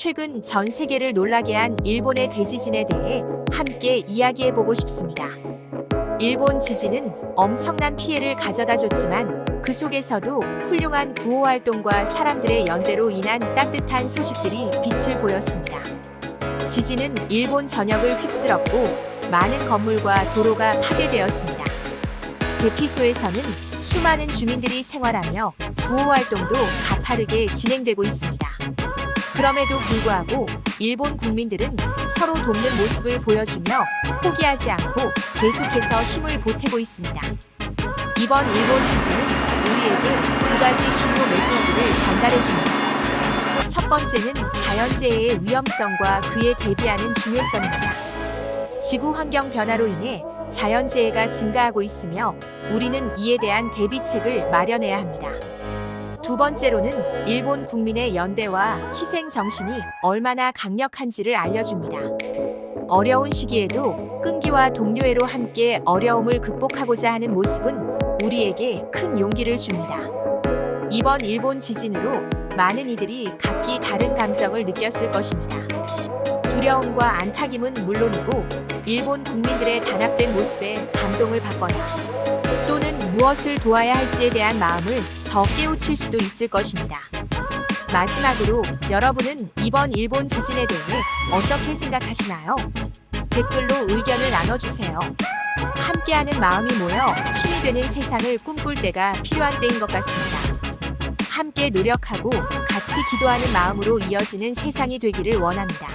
최근 전 세계를 놀라게 한 일본의 대지진에 대해 함께 이야기해 보고 싶습니다. 일본 지진은 엄청난 피해를 가져다 줬지만 그 속에서도 훌륭한 구호 활동과 사람들의 연대로 인한 따뜻한 소식들이 빛을 보였습니다. 지진은 일본 전역을 휩쓸었고 많은 건물과 도로가 파괴되었습니다. 대피소에서는 수많은 주민들이 생활하며 구호 활동도 가파르게 진행되고 있습니다. 그럼에도 불구하고 일본 국민들은 서로 돕는 모습을 보여주며 포기하지 않고 계속해서 힘을 보태고 있습니다. 이번 일본 지진은 우리에게 두 가지 주요 메시지를 전달해 줍니다. 첫 번째는 자연재해의 위험성과 그에 대비하는 중요성입니다. 지구 환경 변화로 인해 자연재해가 증가하고 있으며 우리는 이에 대한 대비책을 마련해야 합니다. 두 번째로는 일본 국민의 연대와 희생 정신이 얼마나 강력한지를 알려줍니다. 어려운 시기에도 끈기와 동료애로 함께 어려움을 극복하고자 하는 모습은 우리에게 큰 용기를 줍니다. 이번 일본 지진으로 많은 이들이 각기 다른 감정을 느꼈을 것입니다. 두려움과 안타김은 물론이고 일본 국민들의 단합된 모습에 감동을 받거나 또는 무엇을 도와야 할지에 대한 마음을 더 깨우칠 수도 있을 것입니다. 마지막으로 여러분은 이번 일본 지진에 대해 어떻게 생각하시나요? 댓글로 의견을 나눠주세요. 함께하는 마음이 모여 힘이 되는 세상을 꿈꿀 때가 필요한 때인 것 같습니다. 함께 노력하고 같이 기도하는 마음으로 이어지는 세상이 되기를 원합니다.